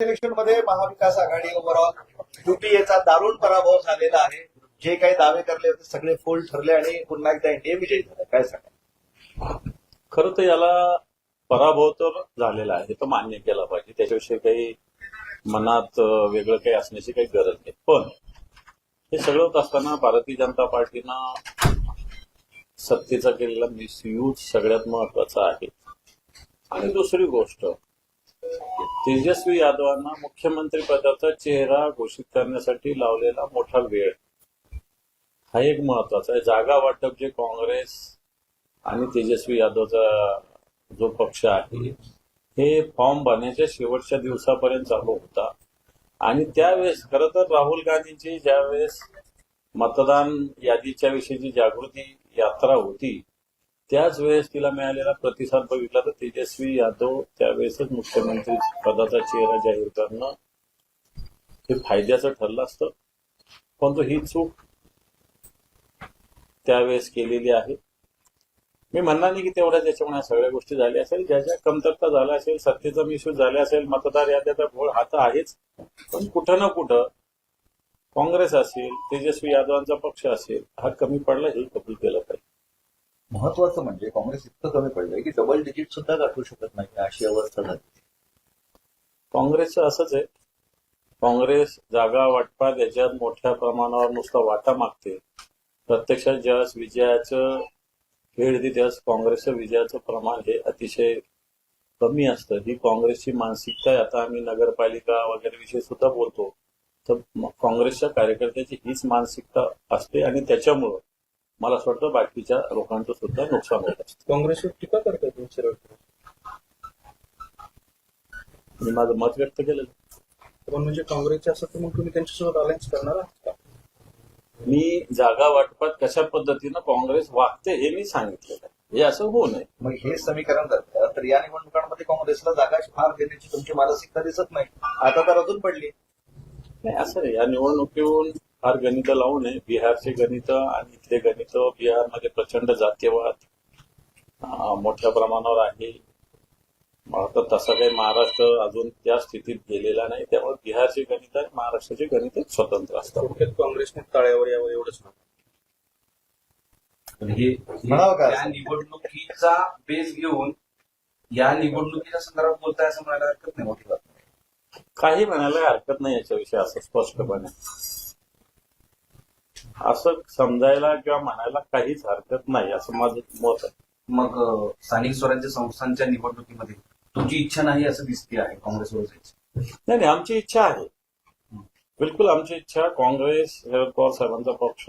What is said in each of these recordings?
इलेक्शनमध्ये महाविकास आघाडी overall युपीएचा दारुण पराभव झालेला आहे. जे काही दावे करले होते सगळे फोल ठरले आणि पुन्हा एकदा एनडीए विजयी झाला. काय सांगा खरं तर याला पराभव तर झालेला आहे तो मान्य केला पाहिजे. त्याच्याविषयी काही मनात वेगळं काही असण्याची काही गरज नाही. पण हे सगळं होत असताना भारतीय जनता पार्टीनं सत्तेचा केलेला मिसयूज सगळ्यात महत्त्वाचा आहे. आणि दुसरी गोष्ट तेजस्वी यादवांना मुख्यमंत्री पदाचा चेहरा घोषित करण्यासाठी लावलेला मोठा वेळ. हा एक महत्त्वाचा आहे. जागा वाटप जे काँग्रेस आणि तेजस्वी यादवचा जो पक्ष आहे हे फॉर्म भरण्याच्या शेवटच्या दिवसापर्यंत चालू होता. आणि त्यावेळेस खरं तर राहुल गांधींची ज्यावेळेस मतदान यादीच्या विषयीची जागृती यात्रा होती त्याच वेळेस तिला मिळालेला प्रतिसाद बघितला तर तेजस्वी यादव त्यावेळेसच मुख्यमंत्री पदाचा चेहरा जाहीर करणं हे फायद्याचं ठरलं असतं. पण तो ही चूक त्यावेळेस केलेली आहे. मी म्हणणार नाही की तेवढ्या त्याच्यामुळे सगळ्या गोष्टी झाल्या असेल. ज्या ज्या कमतरता झाल्या असेल सत्तेचा मिसूज झाला असेल मतदार याद्याचा घोळ हात आहेच. पण कुठं ना कुठं काँग्रेस असेल तेजस्वी यादवांचा पक्ष असेल हा कमी पडला हे कबूल केलं महत्वाचं म्हणजे काँग्रेस इतकं कमी पडलंय की डबल डिजिट सुद्धा गाठू शकत नाही अशी अवस्था झाली. काँग्रेसचं असंच आहे. काँग्रेस जागा वाटपात याच्यात मोठ्या प्रमाणावर नुसता वाटा मागते. प्रत्यक्षात ज्यावेळेस विजयाचं खेळ येते त्यावेळेस काँग्रेसचं विजयाचं प्रमाण हे अतिशय कमी असतं. ही काँग्रेसची मानसिकता आहे. आता आम्ही नगरपालिका वगैरे विषयी सुद्धा बोलतो. तर काँग्रेसच्या कार्यकर्त्याची हीच मानसिकता असते आणि त्याच्यामुळं मला असं वाटतं बाकीच्या लोकांचं सुद्धा नुकसान होत असतं काँग्रेसवर टीका करताय तुम्ही मी माझं मत व्यक्त केलं पण म्हणजे काँग्रेसचे असं तर मग तुम्ही त्यांच्यासोबत अलायन्स करणार आहात का? मी जागा वाटपात कशा पद्धतीनं काँग्रेस वागते हे मी सांगितलेलं आहे. हे असं होऊ नये. मग हे समीकरण झालं तर या निवडणुकांमध्ये काँग्रेसला जागा फार देण्याची तुमची मानसिकता दिसत नाही. आता तर अजून पडली. नाही असं नाही. या निवडणुकीहून फार गणित लावू नये. बिहारचे गणित आणि इथले गणित बिहारमध्ये प्रचंड जातीयवाद मोठ्या प्रमाणावर आहे. मला तर तसं काही महाराष्ट्र अजून त्या स्थितीत गेलेला नाही. त्यामुळे बिहारचे गणित आणि महाराष्ट्राचे गणित स्वतंत्र असतात काँग्रेसने तळ्यावर यावं एवढंच ना पण हे म्हणावं का? या निवडणुकीचा बेस घेऊन या निवडणुकीच्या संदर्भात बोलताय असं म्हणायला हरकत नाही मोठी. काही म्हणायला हरकत नाही याच्याविषयी असं स्पष्टपणे. असं समजायला किंवा म्हणायला काहीच हरकत नाही असं माझं मत आहे. मग स्थानिक स्वराज्य संस्थांच्या निवडणुकीमध्ये तुमची इच्छा नाही असं दिसते आहे काँग्रेसवर जायची? नाही नाही आमची इच्छा आहे. बिलकुल आमची इच्छा काँग्रेस शरद पवार साहेबांचा पक्ष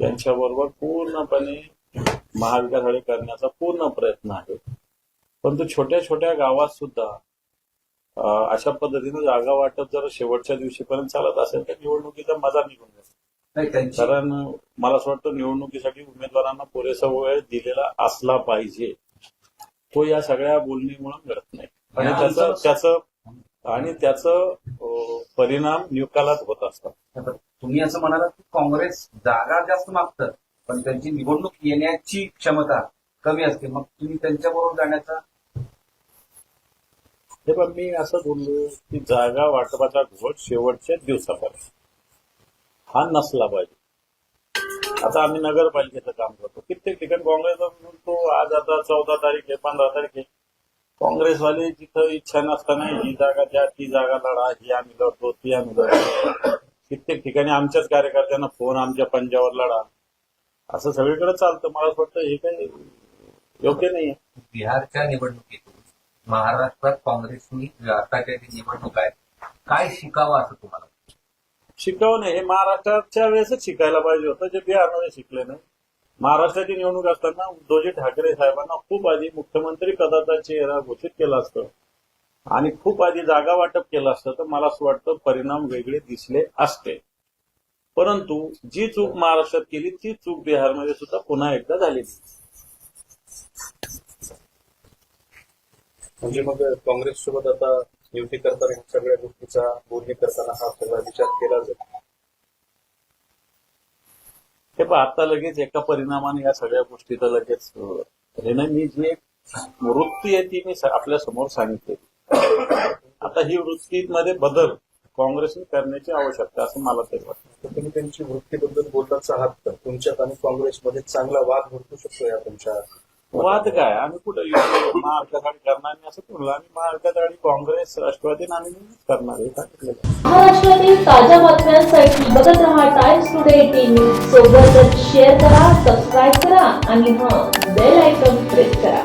यांच्याबरोबर पूर्णपणे महाविकास आघाडी करण्याचा पूर्ण प्रयत्न आहे. परंतु छोट्या छोट्या गावात सुद्धा अशा पद्धतीने जागा वाटप जर शेवटच्या दिवशीपर्यंत चालत असेल तर निवडणुकीचा मजा निघून जाईल. नाही त्यांची कारण मला असं वाटतं निवडणुकीसाठी उमेदवारांना पुरेसा वेळ दिलेला असला पाहिजे. तो या सगळ्या बोलणीमुळे मिळत नाही. आणि त्याचं त्याचं आणि त्याचं परिणाम निकालात होत असतात. तुम्ही असं म्हणालात की काँग्रेस जागा जास्त मागतं पण त्यांची निवडणूक येण्याची क्षमता कमी असते. मग तुम्ही त्यांच्याबरोबर जाण्याचा हे पण मी असं बोललो की जागा वाटपाचा घोळ शेवटच्या दिवसापर्यंत. हा नसला पाहिजे. आता आम्ही नगरपालिकेचं काम करतो. कित्येक ठिकाणी काँग्रेस म्हणतो आज आता चौदा तारीख आहे पंधरा तारीख आहे. काँग्रेसवाले जिथं इच्छा नसताना ही जागा द्या ती जागा लढा ही आम्ही लढतो ती आम्ही लढतो. कित्येक ठिकाणी आमच्याच कार्यकर्त्यांना फोन आमच्या पंजावर लढा. असं सगळीकडे चालतं. मला असं वाटतं हे काही योग्य नाही बिहारच्या निवडणुकीतून महाराष्ट्रात काँग्रेसनी आताच्या निवडणूक आहे काय शिकावं असं तुम्हाला शिकवणे हे महाराष्ट्राच्या वेळेसच शिकायला पाहिजे होतं जे बिहारमध्ये शिकले नाही. महाराष्ट्राची निवडणूक असताना उद्धवजी ठाकरे साहेबांना खूप आधी मुख्यमंत्री पदाचा चेहरा घोषित केला असतं. आणि खूप आधी जागा वाटप केलं असतं तर मला असं वाटतं परिणाम वेगळे दिसले असते. परंतु जी चूक महाराष्ट्रात केली ती चूक बिहारमध्ये सुद्धा पुन्हा एकदा झालेली म्हणजे मग काँग्रेस सोबत आता युती करताना ह्या सगळ्या गोष्टीचा बोलणी करताना हा सगळा विचार केला जाईल हे पण आता लगेच एका परिणामाने या सगळ्या गोष्टी तर लगेच मी जी एक वृत्ती आहे ती मी आपल्यासमोर सांगितली. आता ही वृत्तीमध्ये बदल काँग्रेसने करण्याची आवश्यकता असं मला तरी वाटतं. तुम्ही त्यांची वृत्तीबद्दल बोलताच आहात तर तुमच्यात आणि काँग्रेसमध्ये चांगला वाद भरपू शकतो या तुमच्या वाद काय? आम्ही कुठं युती महाविकास करणार नाही असं म्हणलं आम्ही महाविकास आणि काँग्रेस राष्ट्रवादी आणि आम्ही करणार आहे. महाराष्ट्रातील ताज्या बातम्यांसाठी बघत राहा टाइम्स टुडे टीव्ही सोबतच शेअर करा सबस्क्राईब करा आणि हा बेल आयकॉन प्रेस करा.